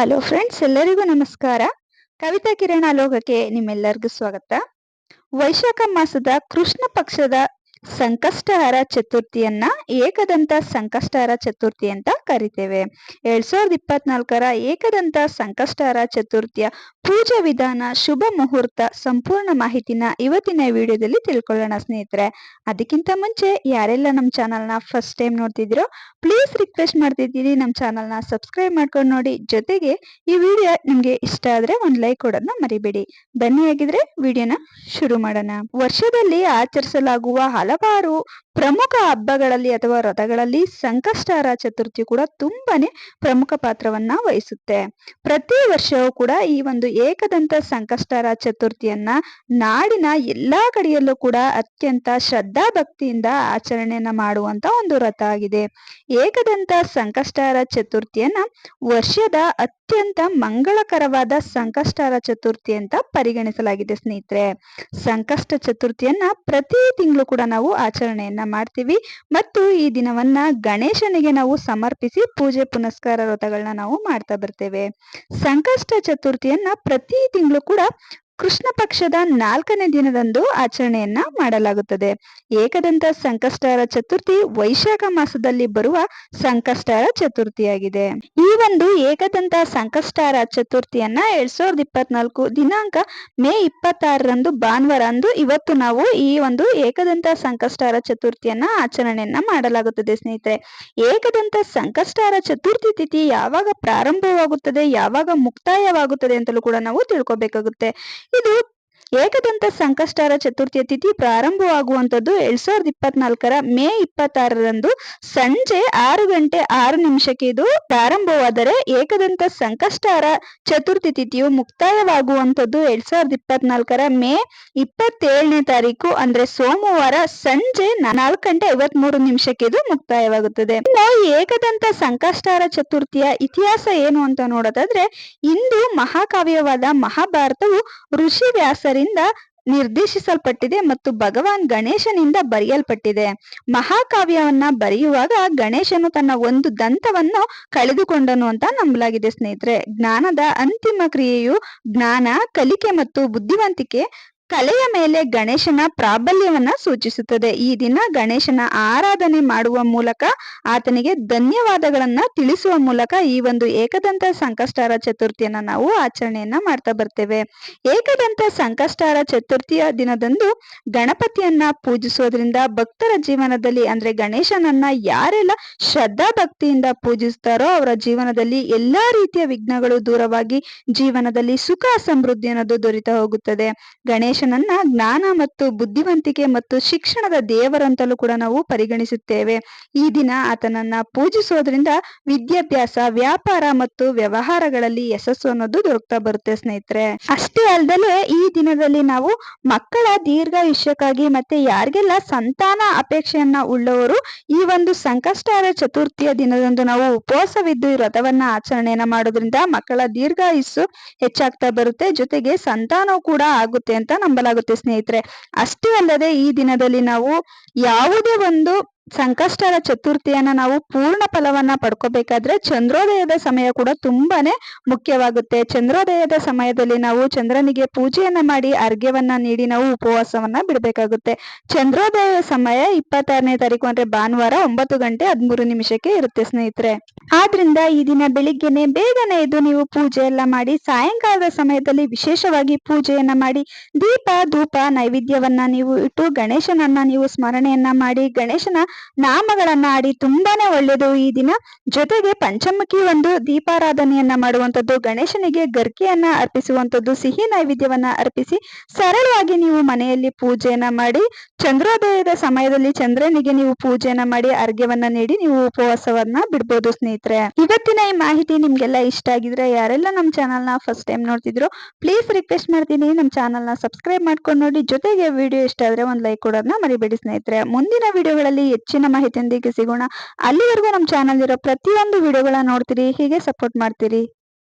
Hello friends ಎಲ್ಲರಿಗೂ ನಮಸ್ಕಾರ. ಕವಿತಾ ಕಿರಣ ಲೋಕಕ್ಕೆ ನಿಮ್ಮೆಲ್ಲರಿಗೂ ಸ್ವಾಗತ. ವೈಶಾಖ ಮಾಸದ ಕೃಷ್ಣ ಪಕ್ಷದ ಸಂಕಷ್ಟಹರ ಚತುರ್ಥಿಯನ್ನ ಏಕದಂತ ಸಂಕಷ್ಟಹರ ಚತುರ್ಥಿ ಅಂತ ಕರಿತೇವೆ. ಎರಡ್ ಸಾವಿರದ ಇಪ್ಪತ್ನಾಲ್ಕರ ಏಕದಂತ ಸಂಕಷ್ಟಹರ ಚತುರ್ಥಿಯ ಪೂಜಾ ವಿಧಾನ, ಶುಭ ಮುಹೂರ್ತ ಸಂಪೂರ್ಣ ಮಾಹಿತಿನ ಇವತ್ತಿನ ವಿಡಿಯೋದಲ್ಲಿ ತಿಳ್ಕೊಳ್ಳೋಣ ಸ್ನೇಹಿತರೆ. ಅದಕ್ಕಿಂತ ಮುಂಚೆ ಯಾರೆಲ್ಲ ನಮ್ಮ ಚಾನಲ್ನ ಫಸ್ಟ್ ಟೈಮ್ ನೋಡ್ತಿದ್ದೀರೋ ಪ್ಲೀಸ್ ರಿಕ್ವೆಸ್ಟ್ ಮಾಡ್ತಿದ್ದೀನಿ ನಮ್ಮ ಚಾನಲ್ನ ಸಬ್ಸ್ಕ್ರೈಬ್ ಮಾಡ್ಕೊಂಡು ನೋಡಿ. ಜೊತೆಗೆ ಈ ವಿಡಿಯೋ ನಿಮಗೆ ಇಷ್ಟ ಆದ್ರೆ ಒಂದು ಲೈಕ್ ಕೊಡೋದನ್ನ ಮರಿಬೇಡಿ. ಬನ್ನಿ ಆಗಿದ್ರೆ ವಿಡಿಯೋನ ಶುರು ಮಾಡೋಣ. ವರ್ಷದಲ್ಲಿ ಆಚರಿಸಲಾಗುವ గలవారు ಪ್ರಮುಖ ಹಬ್ಬಗಳಲ್ಲಿ ಅಥವಾ ರಥಗಳಲ್ಲಿ ಸಂಕಷ್ಟಾರ ಚತುರ್ಥಿ ಕೂಡ ತುಂಬಾನೇ ಪ್ರಮುಖ ಪಾತ್ರವನ್ನ ವಹಿಸುತ್ತೆ. ಪ್ರತಿ ವರ್ಷವೂ ಕೂಡ ಈ ಒಂದು ಏಕದಂತ ಸಂಕಷ್ಟಾರ ಚತುರ್ಥಿಯನ್ನ ನಾಡಿನ ಎಲ್ಲಾ ಕಡೆಯಲ್ಲೂ ಕೂಡ ಅತ್ಯಂತ ಶ್ರದ್ಧಾ ಭಕ್ತಿಯಿಂದ ಆಚರಣೆಯನ್ನ ಮಾಡುವಂತ ಒಂದು ರಥ ಆಗಿದೆ. ಏಕದಂತ ಸಂಕಷ್ಟಾರ ಚತುರ್ಥಿಯನ್ನ ವರ್ಷದ ಅತ್ಯಂತ ಮಂಗಳಕರವಾದ ಸಂಕಷ್ಟಾರ ಚತುರ್ಥಿ ಅಂತ ಪರಿಗಣಿಸಲಾಗಿದೆ ಸ್ನೇಹಿತರೆ. ಸಂಕಷ್ಟ ಚತುರ್ಥಿಯನ್ನ ಪ್ರತಿ ತಿಂಗಳು ಕೂಡ ನಾವು ಆಚರಣೆಯನ್ನ ಮಾಡ್ತೀವಿ. ಮತ್ತು ಈ ದಿನವನ್ನ ಗಣೇಶನಿಗೆ ನಾವು ಸಮರ್ಪಿಸಿ ಪೂಜೆ ಪುನಸ್ಕಾರ ವ್ರತಗಳನ್ನ ನಾವು ಮಾಡ್ತಾ ಬರ್ತೇವೆ. ಸಂಕಷ್ಟ ಚತುರ್ಥಿಯನ್ನ ಪ್ರತಿ ತಿಂಗಳು ಕೂಡ ಕೃಷ್ಣ ಪಕ್ಷದ ನಾಲ್ಕನೇ ದಿನದಂದು ಆಚರಣೆಯನ್ನ ಮಾಡಲಾಗುತ್ತದೆ. ಏಕದಂತ ಸಂಕಷ್ಟಹರ ಚತುರ್ಥಿ ವೈಶಾಖ ಮಾಸದಲ್ಲಿ ಬರುವ ಸಂಕಷ್ಟಹರ ಚತುರ್ಥಿಯಾಗಿದೆ. ಈ ಒಂದು ಏಕದಂತ ಸಂಕಷ್ಟಹರ ಚತುರ್ಥಿಯನ್ನ ಎರಡ್ ಸಾವಿರದ ಇಪ್ಪತ್ನಾಲ್ಕು ದಿನಾಂಕ ಮೇ ಇಪ್ಪತ್ತಾರರಂದು ಭಾನುವಾರ ಅಂದು ಇವತ್ತು ನಾವು ಈ ಒಂದು ಏಕದಂತ ಸಂಕಷ್ಟಹರ ಚತುರ್ಥಿಯನ್ನ ಆಚರಣೆಯನ್ನ ಮಾಡಲಾಗುತ್ತದೆ ಸ್ನೇಹಿತರೆ. ಏಕದಂತ ಸಂಕಷ್ಟಹರ ಚತುರ್ಥಿ ತಿಥಿ ಯಾವಾಗ ಪ್ರಾರಂಭವಾಗುತ್ತದೆ, ಯಾವಾಗ ಮುಕ್ತಾಯವಾಗುತ್ತದೆ ಅಂತಲೂ ಕೂಡ ನಾವು ತಿಳ್ಕೊಬೇಕಾಗುತ್ತೆ. ಇದು ಏಕದಂತ ಸಂಕಷ್ಟರ ಚತುರ್ಥಿಯ ತಿಥಿ ಪ್ರಾರಂಭವಾಗುವಂತದ್ದು ಎರಡ್ ಸಾವಿರದ ಇಪ್ಪತ್ನಾಲ್ಕರ ಮೇ ಇಪ್ಪತ್ತಾರರಂದು ಸಂಜೆ ಆರು ಗಂಟೆ ಆರು ನಿಮಿಷಕ್ಕೆ ಇದು ಪ್ರಾರಂಭವಾದರೆ ಏಕದಂತ ಸಂಕಷ್ಟಾರ ಚತುರ್ಥಿ ತಿಥಿಯು ಮುಕ್ತಾಯವಾಗುವಂತದ್ದು ಎರಡ್ ಸಾವಿರದ ಇಪ್ಪತ್ನಾಲ್ಕರ ಮೇ ಇಪ್ಪತ್ತೇಳನೇ ತಾರೀಕು, ಅಂದ್ರೆ ಸೋಮವಾರ ಸಂಜೆ ನಾಲ್ಕು ಗಂಟೆ ಐವತ್ ಮೂರು ನಿಮಿಷಕ್ಕೆ ಇದು ಮುಕ್ತಾಯವಾಗುತ್ತದೆ. ಇನ್ನು ಏಕದಂತ ಸಂಕಷ್ಟಾರ ಚತುರ್ಥಿಯ ಇತಿಹಾಸ ಏನು ಅಂತ ನೋಡೋದಾದ್ರೆ, ಇಂದು ಮಹಾಕಾವ್ಯವಾದ ಮಹಾಭಾರತವು ಋಷಿ ವ್ಯಾಸರಿಂದ ನಿರ್ದೇಶಿಸಲ್ಪಟ್ಟಿದೆ ಮತ್ತು ಭಗವಾನ್ ಗಣೇಶನಿಂದ ಬರೆಯಲ್ಪಟ್ಟಿದೆ. ಮಹಾಕಾವ್ಯವನ್ನ ಬರೆಯುವಾಗ ಗಣೇಶನು ತನ್ನ ಒಂದು ದಂತವನ್ನು ಕಳೆದುಕೊಂಡನು ಅಂತ ನಂಬಲಾಗಿದೆ ಸ್ನೇಹಿತರೆ. ಜ್ಞಾನದ ಅಂತಿಮ ಕ್ರಿಯೆಯು ಜ್ಞಾನ, ಕಲಿಕೆ ಮತ್ತು ಬುದ್ಧಿವಂತಿಕೆ ಕಲೆಯ ಮೇಲೆ ಗಣೇಶನ ಪ್ರಾಬಲ್ಯವನ್ನ ಸೂಚಿಸುತ್ತದೆ. ಈ ದಿನ ಗಣೇಶನ ಆರಾಧನೆ ಮಾಡುವ ಮೂಲಕ, ಆತನಿಗೆ ಧನ್ಯವಾದಗಳನ್ನ ತಿಳಿಸುವ ಮೂಲಕ ಈ ಒಂದು ಏಕದಂತ ಸಂಕಷ್ಟಾರ ಚತುರ್ಥಿಯನ್ನ ನಾವು ಆಚರಣೆಯನ್ನ ಮಾಡ್ತಾ ಬರ್ತೇವೆ. ಏಕದಂತ ಸಂಕಷ್ಟಾರ ಚತುರ್ಥಿಯ ದಿನದಂದು ಗಣಪತಿಯನ್ನ ಪೂಜಿಸೋದ್ರಿಂದ ಭಕ್ತರ ಜೀವನದಲ್ಲಿ, ಅಂದ್ರೆ ಗಣೇಶನನ್ನ ಯಾರೆಲ್ಲ ಶ್ರದ್ಧಾ ಭಕ್ತಿಯಿಂದ ಪೂಜಿಸ್ತಾರೋ ಅವರ ಜೀವನದಲ್ಲಿ ಎಲ್ಲಾ ರೀತಿಯ ವಿಘ್ನಗಳು ದೂರವಾಗಿ ಜೀವನದಲ್ಲಿ ಸುಖ ಸಮೃದ್ಧಿ ಅನ್ನೋದು ದೊರೀತಾ ಹೋಗುತ್ತದೆ. ಗಣೇಶ ಗಣೇಶನನ್ನ ಜ್ಞಾನ ಮತ್ತು ಬುದ್ಧಿವಂತಿಕೆ ಮತ್ತು ಶಿಕ್ಷಣದ ದೇವರಂತಲೂ ಕೂಡ ನಾವು ಪರಿಗಣಿಸುತ್ತೇವೆ. ಈ ದಿನ ಆತನನ್ನ ಪೂಜಿಸೋದ್ರಿಂದ ವಿದ್ಯಾಭ್ಯಾಸ, ವ್ಯಾಪಾರ ಮತ್ತು ವ್ಯವಹಾರಗಳಲ್ಲಿ ಯಶಸ್ಸು ಅನ್ನೋದು ದೊರಕ್ತಾ ಬರುತ್ತೆ ಸ್ನೇಹಿತರೆ. ಅಷ್ಟೇ ಅಲ್ಲದೆ ಈ ದಿನದಲ್ಲಿ ನಾವು ಮಕ್ಕಳ ದೀರ್ಘಾಯುಷ್ಯಕ್ಕಾಗಿ ಮತ್ತೆ ಯಾರಿಗೆಲ್ಲ ಸಂತಾನ ಅಪೇಕ್ಷೆಯನ್ನ ಉಳ್ಳವರು ಈ ಒಂದು ಸಂಕಷ್ಟಾರ ಚತುರ್ಥಿಯ ದಿನದಂದು ನಾವು ಉಪವಾಸವಿದ್ದು ವ್ರತವನ್ನ ಆಚರಣೆಯನ್ನ ಮಾಡೋದ್ರಿಂದ ಮಕ್ಕಳ ದೀರ್ಘಾಯುಸ್ಸು ಹೆಚ್ಚಾಗ್ತಾ ಬರುತ್ತೆ. ಜೊತೆಗೆ ಸಂತಾನವು ಕೂಡ ಆಗುತ್ತೆ ಅಂತ ನಂಬಲಾಗುತ್ತೆ ಸ್ನೇಹಿತರೆ. ಅಷ್ಟೇ ಅಲ್ಲದೆ ಈ ದಿನದಲ್ಲಿ ನಾವು ಯಾವುದೇ ಒಂದು ಸಂಕಷ್ಟರ ಚತುರ್ಥಿಯನ್ನ ನಾವು ಪೂರ್ಣ ಫಲವನ್ನ ಪಡ್ಕೋಬೇಕಾದ್ರೆ ಚಂದ್ರೋದಯದ ಸಮಯ ಕೂಡ ತುಂಬಾನೇ ಮುಖ್ಯವಾಗುತ್ತೆ. ಚಂದ್ರೋದಯದ ಸಮಯದಲ್ಲಿ ನಾವು ಚಂದ್ರನಿಗೆ ಪೂಜೆಯನ್ನ ಮಾಡಿ, ಅರ್ಘ್ಯವನ್ನ ನೀಡಿ ನಾವು ಉಪವಾಸವನ್ನ ಬಿಡಬೇಕಾಗುತ್ತೆ. ಚಂದ್ರೋದಯ ಸಮಯ ಇಪ್ಪತ್ತಾರನೇ ತಾರೀಕು ಅಂದ್ರೆ ಭಾನುವಾರ ಒಂಬತ್ತು ಗಂಟೆ ಹದಿಮೂರು ನಿಮಿಷಕ್ಕೆ ಇರುತ್ತೆ ಸ್ನೇಹಿತರೆ. ಆದ್ರಿಂದ ಈ ದಿನ ಬೆಳಿಗ್ಗೆನೆ ಬೇಗನೆ ಎದ್ದು ನೀವು ಪೂಜೆ ಎಲ್ಲ ಮಾಡಿ, ಸಾಯಂಕಾಲದ ಸಮಯದಲ್ಲಿ ವಿಶೇಷವಾಗಿ ಪೂಜೆಯನ್ನ ಮಾಡಿ, ದೀಪ, ಧೂಪ, ನೈವೇದ್ಯವನ್ನ ನೀವು ಇಟ್ಟು ಗಣೇಶನನ್ನ ನೀವು ಸ್ಮರಣೆಯನ್ನ ಮಾಡಿ, ಗಣೇಶನ ನಾಮಗಳನ್ನ ಆಡಿ ತುಂಬಾನೇ ಒಳ್ಳೆಯದು ಈ ದಿನ ಜೊತೆಗೆ ಪಂಚಮುಖಿ ಒಂದು ದೀಪಾರಾಧನೆಯನ್ನ ಮಾಡುವಂತದ್ದು ಗಣೇಶನಿಗೆ ಗರ್ಕೆಯನ್ನ ಅರ್ಪಿಸುವಂತದ್ದು ಸಿಹಿ ನೈವೇದ್ಯವನ್ನ ಅರ್ಪಿಸಿ ಸರಳವಾಗಿ ನೀವು ಮನೆಯಲ್ಲಿ ಪೂಜೆಯನ್ನ ಮಾಡಿ, ಚಂದ್ರೋದಯದ ಸಮಯದಲ್ಲಿ ಚಂದ್ರನಿಗೆ ನೀವು ಪೂಜೆಯನ್ನ ಮಾಡಿ, ಅರ್ಘ್ಯವನ್ನ ನೀಡಿ ನೀವು ಉಪವಾಸವನ್ನ ಬಿಡ್ಬೋದು ಸ್ನೇಹಿತರೆ. ಇವತ್ತಿನ ಈ ಮಾಹಿತಿ ನಿಮ್ಗೆಲ್ಲ ಇಷ್ಟ ಆಗಿದ್ರೆ ಯಾರೆಲ್ಲ ನಮ್ಮ ಚಾನಲ್ನ ಫಸ್ಟ್ ಟೈಮ್ ನೋಡ್ತಿದ್ರು ಪ್ಲೀಸ್ ರಿಕ್ವೆಸ್ಟ್ ಮಾಡ್ತೀನಿ. ನಮ್ಮ ಚಾನಲ್ನ ಸಬ್ಸ್ಕ್ರೈಬ್ ಮಾಡ್ಕೊಂಡು ನೋಡಿ, ಜೊತೆಗೆ ವಿಡಿಯೋ ಇಷ್ಟ ಆದ್ರೆ ಒಂದ್ ಲೈಕ್ ಕೊಡೋದನ್ನ ಮರಿಬೇಡಿ ಸ್ನೇಹಿತರೆ. ಮುಂದಿನ ವಿಡಿಯೋಗಳಲ್ಲಿ ಹೆಚ್ಚಿನ ಮಾಹಿತಿಯೊಂದಿಗೆ ಸಿಗೋಣ. ಅಲ್ಲಿವರೆಗೂ ನಮ್ಮ ಚಾನಲ್ ಇರೋ ಪ್ರತಿಯೊಂದು ವಿಡಿಯೋಗಳನ್ನ ನೋಡ್ತೀರಿ ಹೀಗೆ ಸಪೋರ್ಟ್ ಮಾಡ್ತೀರಿ.